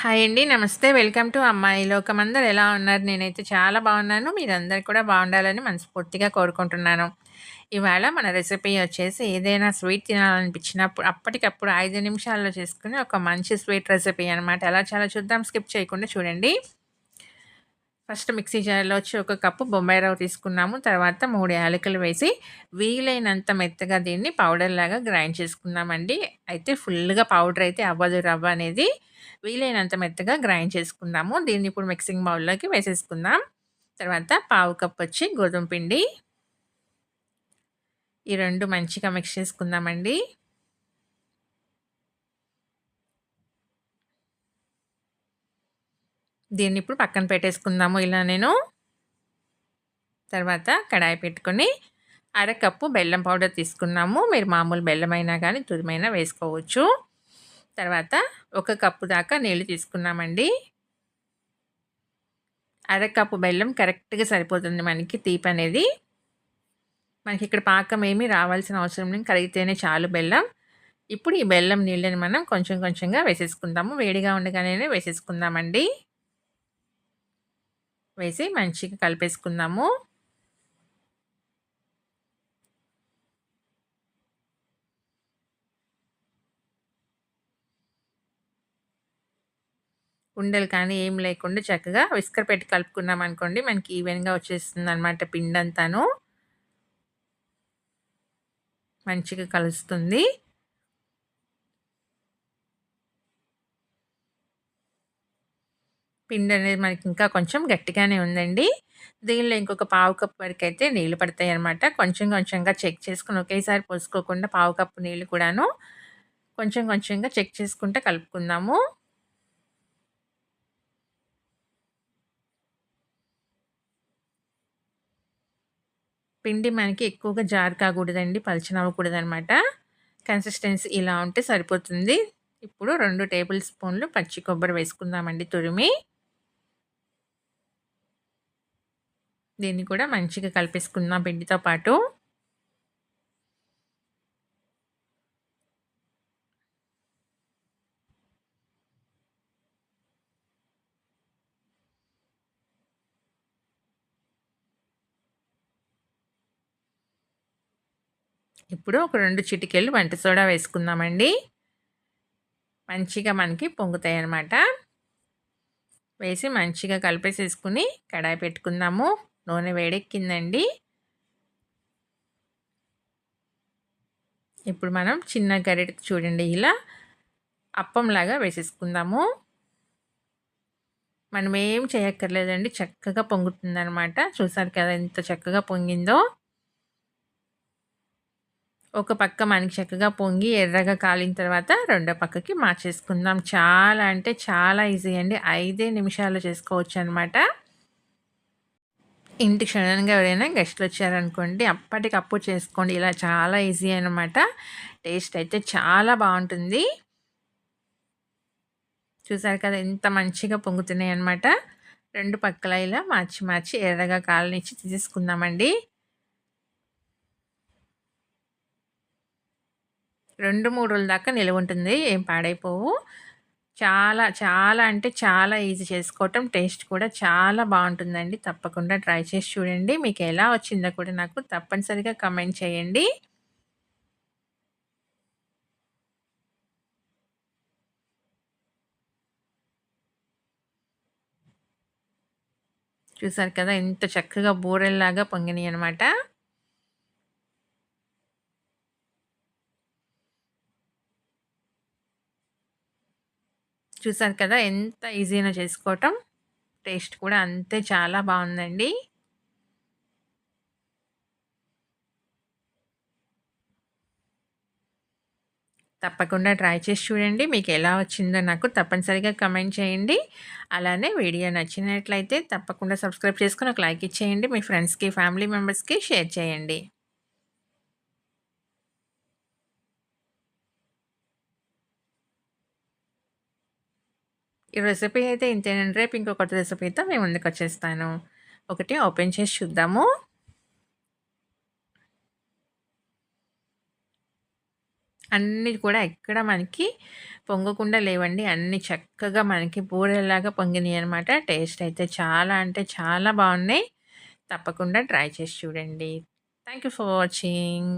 Hi అండి. నమస్తే. Welcome to అమ్మాయి లోకం. అందరు ఎలా ఉన్నారు? నేనైతే చాలా బాగున్నాను. మీరందరూ కూడా బాగుండాలని మనస్ఫూర్తిగా కోరుకుంటున్నాను. ఇవాళ మన రెసిపీ వచ్చేసి ఏదైనా స్వీట్ తినాలనిపించినప్పుడు అప్పటికప్పుడు ఐదు నిమిషాల్లో చేసుకుని ఒక మంచి స్వీట్ రెసిపీ అనమాట. ఎలా చాలా చూద్దాం. స్కిప్ చేయకుండా చూడండి. ఫస్ట్ మిక్సీ జార్లో వచ్చి ఒక కప్పు బొంబాయి రవ్వ తీసుకున్నాము. తర్వాత మూడు యాలకులు వేసి వీలైనంత మెత్తగా దీన్ని పౌడర్ లాగా గ్రైండ్ చేసుకున్నామండి అయితే ఫుల్‌గా పౌడర్ అయితే అవ్వదు రవ్వ అనేది. వీలైనంత మెత్తగా గ్రైండ్ చేసుకుందాము. దీన్ని ఇప్పుడు మిక్సింగ్ బౌల్‌లోకి వేసేసుకుందాం. తర్వాత పావు కప్ వచ్చి గోధుమ పిండి. ఈ రెండు మంచిగా మిక్స్ చేసుకుందామండి. దీన్ని ఇప్పుడు పక్కన పెట్టేసుకుందాము ఇలా నేను. తర్వాత కడాయి పెట్టుకొని అరకప్పు బెల్లం పౌడర్ తీసుకున్నాము. మీరు మామూలు బెల్లమైనా కానీ తురిమైనా వేసుకోవచ్చు. తర్వాత ఒక కప్పు దాకా నీళ్ళు తీసుకున్నామండి. అరకప్పు బెల్లం కరెక్ట్‌గా సరిపోతుంది మనకి తీపనేది. మనకి ఇక్కడ పాకం ఏమీ రావాల్సిన అవసరం లేదు. కరిగితేనే చాలు బెల్లం. ఇప్పుడు ఈ బెల్లం నీళ్ళని మనం కొంచెం కొంచెంగా వేసేసుకుందాము. వేడిగా ఉండగానే వేసేసుకుందామండి. వేసి మంచిగా కలిపేసుకుందాము. ఉండలు కానీ ఏం లేకుండా చక్కగా విస్కర్ పెట్టి కలుపుకున్నాం అనుకోండి మనకి ఈవెన్‌గా వచ్చేస్తుంది అనమాట పిండంతాను. మంచిగా కలుస్తుంది. పిండి అనేది మనకి ఇంకా కొంచెం గట్టిగానే ఉందండి. దీనిలో ఇంకొక పావు కప్ అయితే నీళ్ళు పడతాయి అన్నమాట కొంచెం కొంచెంగా చెక్ చేసుకుని ఒకేసారి పోసుకోకుండా పావు కప్పు నీళ్ళు కూడాను కొంచెం కొంచెంగా చెక్ చేసుకుంటా కలుపుకుందాము. పిండి మనకి ఎక్కువగా జారు కాకూడదండి. పలచనవ్వకూడదనమాట. కన్సిస్టెన్సీ ఇలా ఉంటే సరిపోతుంది. ఇప్పుడు రెండు టేబుల్ స్పూన్లు పచ్చి కొబ్బరి వేసుకుందామండి తురిమి. దీన్ని కూడా మంచిగా కలిపేసుకుందాం పిండితో పాటు. ఇప్పుడు ఒక రెండు చిటికెళ్ళు వంట సోడా వేసుకుందామండి. మంచిగా మనకి పొంగుతాయి అన్నమాట వేసి మంచిగా కలిపేసేసుకొని కడాయి పెట్టుకుందాము. నూనె వేడెక్కిందండి. ఇప్పుడు మనం చిన్న గరిటెతో చూడండి ఇలా అప్పంలాగా వేసేసుకుందాము. మనం ఏం చేయక్కర్లేదండి. చక్కగా పొంగుతుందనమాట. చూసారు కదా ఎంత చక్కగా పొంగిందో. ఒక పక్క మనకి చక్కగా పొంగి ఎర్రగా కాలిన తర్వాత రెండో పక్కకి మార్చేసుకుందాం. చాలా అంటే చాలా ఈజీ అండి. 5 నిమిషాల్లో చేసుకోవచ్చనమాట. ఇంటికి సడన్‌గా ఎవరైనా గెస్ట్‌లు వచ్చారనుకోండి అప్పటికప్పుడు చేసుకోండి. ఇలా చాలా ఈజీ అనమాట. టేస్ట్ అయితే చాలా బాగుంటుంది చూసారు కదా ఎంత మంచిగా పొంగుతున్నాయి అనమాట రెండు పక్కల ఇలా మార్చి మార్చి ఎర్రగా కాలనిచ్చి తీసేసుకుందామండి. 2, 3 రోజుల దాకా నిలవుంటుంది. ఏం పాడైపోవు. చాలా చాలా అంటే చాలా ఈజీ చేసుకోవటం. టేస్ట్ కూడా చాలా బాగుంటుందండి తప్పకుండా ట్రై చేసి చూడండి. మీకు ఎలా వచ్చిందో కూడా నాకు తప్పనిసరిగా కమెంట్ చేయండి. చూసారు కదా ఎంత చక్కగా బూరెల్లాగా పొంగినాయనమాట. చూసారు కదా ఎంత ఈజీగా చేసుకోవటం. టేస్ట్ కూడా అంతే చాలా బాగుందండి తప్పకుండా ట్రై చేసి చూడండి. మీకు ఎలా వచ్చిందో నాకు తప్పనిసరిగా కమెంట్ చేయండి. అలానే వీడియో నచ్చినట్లయితే తప్పకుండా సబ్స్క్రైబ్ చేసుకొని ఒక లైక్ ఇచ్చేయండి. మీ ఫ్రెండ్స్‌కి, ఫ్యామిలీ మెంబర్స్‌కి షేర్ చేయండి. ఈ రెసిపీ అయితే ఇంతేనండి. రేపు ఇంకో కొత్త రెసిపీతో ముందుకు ముందుకొచ్చేస్తాను. ఒకటి ఓపెన్ చేసి చూద్దాము. అన్నీ కూడా ఎక్కడ మనకి పొంగకుండా లేవండి అన్నీ చక్కగా మనకి బూరెలాగా పొంగినాయి అనమాట టేస్ట్ అయితే చాలా అంటే చాలా బాగున్నాయి తప్పకుండా ట్రై చేసి చూడండి థ్యాంక్ యూ ఫర్ వాచింగ్